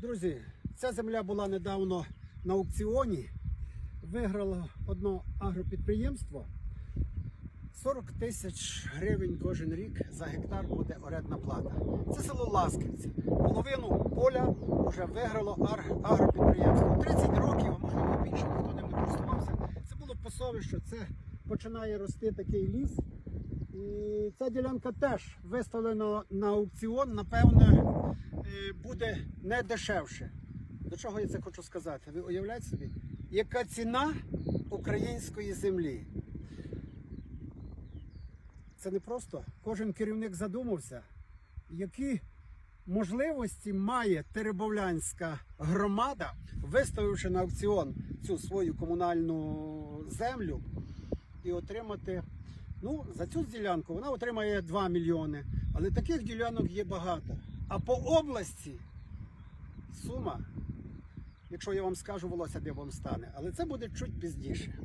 Друзі, ця земля була недавно на аукціоні. Виграло одно агропідприємство. 40 тисяч гривень кожен рік за гектар буде орендна плата. Це село Ласківці. Половину поля вже виграло агропідприємство. 30 років, а можливо більше ніхто ним не користувався. Це було пасовище, це починає рости такий ліс. І ця ділянка теж виставлена на аукціон, напевне, е, буде не дешевше. До чого я це хочу сказати? Ви уявляєте собі, яка ціна української землі? Це не просто. Кожен керівник задумався, які можливості має Теребовлянська громада, виставивши на аукціон цю свою комунальну землю і отримати. Ну, за цю ділянку вона отримає 2 мільйони. Але таких ділянок є багато. А по області сума, якщо я вам скажу, волосся де вам стане, але це буде чуть пізніше.